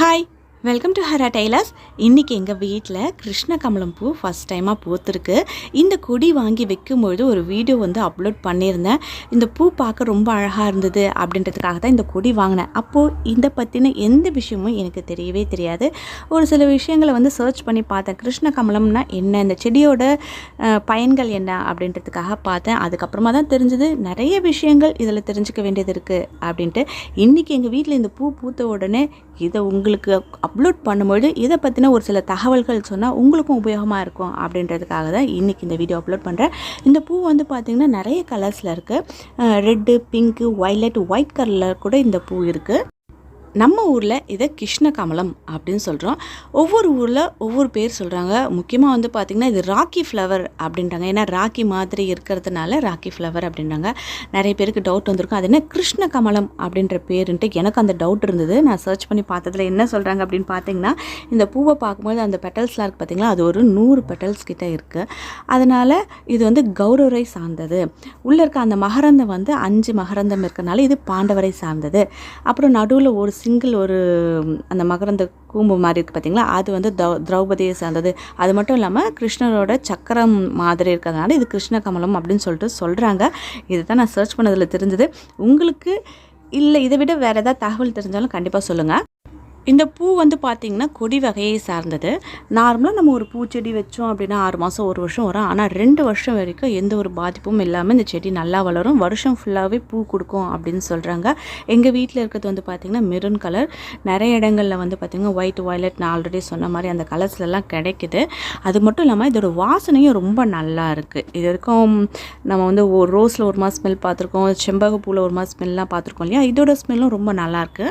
Hi welcome to Hara tailors இன்றைக்கி எங்கள் வீட்டில் கிருஷ்ண கமலம் பூ ஃபஸ்ட் டைமாக பூத்துருக்கு. இந்த கொடி வாங்கி வைக்கும்பொழுது ஒரு வீடியோ வந்து அப்லோட் பண்ணியிருந்தேன். இந்த பூ பார்க்க ரொம்ப அழகாக இருந்தது அப்படின்றதுக்காக தான் இந்த கொடி வாங்கினேன். அப்போது இதை பற்றின எந்த விஷயமும் எனக்கு தெரியவே தெரியாது. ஒரு சில விஷயங்களை வந்து சர்ச் பண்ணி பார்த்தேன். கிருஷ்ண கமலம்னா என்ன இந்த செடியோட பயன்கள் என்ன அப்படின்றதுக்காக பார்த்தேன். அதுக்கப்புறமா தான் தெரிஞ்சது நிறைய விஷயங்கள் இதில் தெரிஞ்சுக்க வேண்டியது இருக்குது அப்படின்ட்டு. இன்றைக்கி எங்கள் வீட்டில் இந்த பூ பூத்த உடனே இதை உங்களுக்கு அப்லோட் பண்ணும்பொழுது இதை பற்றின ஒரு சில தகவல்கள் சொன்னால் உங்களுக்கும் உபயோகமாக இருக்கும் அப்படின்றதுக்காக தான் இன்றைக்கி இந்த வீடியோ அப்லோட் பண்ணுறேன் இந்த பூ வந்து பார்த்திங்கன்னா நிறைய கலர்ஸில் இருக்குது ரெட்டு பிங்க்கு வைலட் ஒயிட் கலரில் கூட இந்த பூ இருக்குது நம்ம ஊரில் இதை கிருஷ்ண கமலம் அப்படின்னு சொல்கிறோம் ஒவ்வொரு ஊரில் ஒவ்வொரு பேர் சொல்கிறாங்க முக்கியமாக வந்து பார்த்திங்கன்னா இது ராக்கி ஃப்ளவர் அப்படின்றாங்க. ஏன்னா ராக்கி மாதிரி இருக்கிறதுனால ராக்கி ஃப்ளவர் அப்படின்றாங்க. நிறைய பேருக்கு டவுட் வந்திருக்கும். அது என்ன கிருஷ்ண கமலம் அப்படின்ற பேருன்ட்டு எனக்கு அந்த டவுட் இருந்தது. நான் சர்ச் பண்ணி பார்த்ததுல என்ன சொல்கிறாங்க அப்படின்னு பார்த்தீங்கன்னா இந்த பூவை பார்க்கும்போது அந்த பெட்டல்ஸ்லாம் இருக்குது பார்த்திங்களா அது ஒரு நூறு பெட்டல்ஸ் கிட்டே இருக்குது அதனால் இது வந்து கௌரவரை சார்ந்தது. உள்ளே இருக்க அந்த மகரந்தம் வந்து அஞ்சு மகரந்தம் இருக்கிறனால இது பாண்டவரை சார்ந்தது. அப்புறம் நடுவில் ஒரு சிங்கிள் ஒரு அந்த மகரந்த கூம்பு மாதிரி இருக்குது பார்த்தீங்களா அது வந்து தௌ திரௌபதியை சார்ந்தது. அது மட்டும் இல்லாமல் கிருஷ்ணரோட சக்கரம் மாதிரி இருக்கிறதுனால இது கிருஷ்ண கமலம் அப்படின்னு சொல்லிட்டு சொல்கிறாங்க இதை தான் நான் சர்ச் பண்ணதில் தெரிஞ்சது. உங்களுக்கு இல்லை இதை விட வேறு ஏதாவது தகவல் தெரிஞ்சாலும் கண்டிப்பாக சொல்லுங்கள் இந்த பூ வந்து பார்த்திங்கன்னா கொடி வகையை சார்ந்தது. நார்மலாக நம்ம ஒரு பூச்செடி வச்சோம் அப்படின்னா ஆறு மாதம் ஒரு வருஷம் வரும். ஆனால் ரெண்டு வருஷம் வரைக்கும் எந்த ஒரு பாதிப்பும் இல்லாமல் இந்த செடி நல்லா வளரும். வருஷம் ஃபுல்லாகவே பூ கொடுக்கும் அப்படின்னு சொல்கிறாங்க எங்கள் வீட்டில் இருக்கிறது வந்து பார்த்திங்கன்னா மெரூன் கலர் நிறைய இடங்களில் வந்து பார்த்திங்கன்னா ஒயிட் வயலட் நான் ஆல்ரெடி சொன்ன மாதிரி அந்த கலர்ஸ்லாம் கிடைக்குது. அது மட்டும் இல்லாமல் இதோட வாசனையும் ரொம்ப நல்லா இருக்குது இது வரைக்கும் நம்ம வந்து ஒரு ரோஸில் ஒரு மாதிரி ஸ்மெல் பார்த்துருக்கோம். செம்பக பூவில் ஒரு மாதிரி ஸ்மெல்லாம் பார்த்துருக்கோம் இல்லையா? இதோட ஸ்மெல்லும் ரொம்ப நல்லாயிருக்கு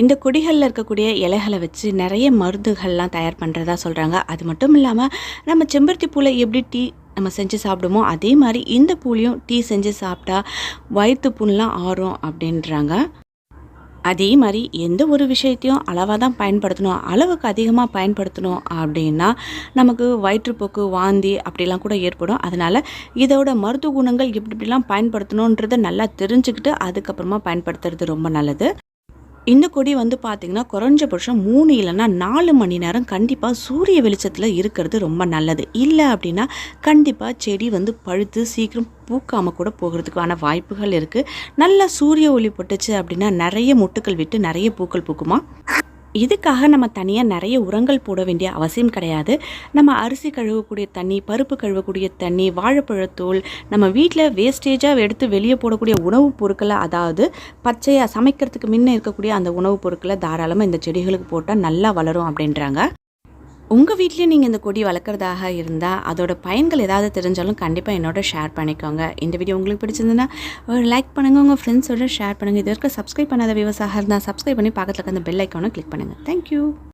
இந்த கொடிகளில் இருக்கக்கூடிய இலைகளை வச்சு நிறைய மருந்துகள்லாம் தயார் பண்ணுறதா சொல்கிறாங்க அது மட்டும் இல்லாமல் நம்ம செம்பருத்தி பூவில் எப்படி டீ நம்ம செஞ்சு சாப்பிடுமோ அதே மாதிரி இந்த பூலையும் டீ செஞ்சு சாப்பிட்டா வயிற்று புண்ணெலாம் ஆறும் அப்படின்றாங்க. அதே மாதிரி எந்த ஒரு விஷயத்தையும் அளவாக தான் பயன்படுத்தணும் அளவுக்கு அதிகமாக பயன்படுத்தணும் அப்படின்னா நமக்கு வயிற்றுப்போக்கு வாந்தி அப்படிலாம் கூட ஏற்படும். அதனால் இதோட மருத்துவ குணங்கள் எப்படி இப்படிலாம் பயன்படுத்தணுன்றதை நல்லா தெரிஞ்சுக்கிட்டு அதுக்கப்புறமா பயன்படுத்துறது ரொம்ப நல்லது. இந்த கொடி வந்து பார்த்திங்கன்னா குறைஞ்சபட்சம் மூணு இல்லைன்னா நாலு மணி நேரம் கண்டிப்பாக சூரிய வெளிச்சத்தில் இருக்கிறது ரொம்ப நல்லது. இல்லை அப்படின்னா கண்டிப்பாக செடி வந்து பழுத்து சீக்கிரம் பூக்காமல் கூட போகிறதுக்கான வாய்ப்புகள் இருக்குது நல்லா சூரிய ஒளி பட்டுச்சு அப்படின்னா நிறைய மொட்டுக்கள் விட்டு நிறைய பூக்கள் பூக்குமா? இதுக்காக நம்ம தனியாக நிறைய உரங்கள் போட வேண்டிய அவசியம் கிடையாது. நம்ம அரிசி கழுவக்கூடிய தண்ணி பருப்பு கழுவக்கூடிய தண்ணி வாழைப்பழத்தூள் நம்ம வீட்டில் வேஸ்டேஜாக எடுத்து வெளியே போடக்கூடிய உணவுப் பொருட்களை அதாவது பச்சையாக சமைக்கிறதுக்கு முன்ன இருக்கக்கூடிய அந்த உணவுப் பொருட்களை தாராளமாக இந்த செடிகளுக்கு போட்டால் நல்லா வளரும் அப்படின்றாங்க. உங்கள் வீட்லேயும் நீங்கள் இந்த கொடி வளர்க்குறதாக இருந்தால் அதோட பயன்கள் ஏதாவது தெரிஞ்சாலும் கண்டிப்பாக என்னோட ஷேர் பண்ணிக்கோங்க. இந்த வீடியோ உங்களுக்கு பிடிச்சிருந்ததுன்னா ஒரு லைக் பண்ணுங்கள் உங்கள் ஃப்ரெண்ட்ஸோட ஷேர் பண்ணுங்கள் இது வரைக்கும் சப்ஸ்கிரைப் பண்ணாத விவசாயம் இருந்தால் சப்ஸ்கிரைப் பண்ணி பக்கத்தில் இருக்க அந்த பெல் ஐக்கானை கிளிக் பண்ணுங்கள் தேங்க்யூ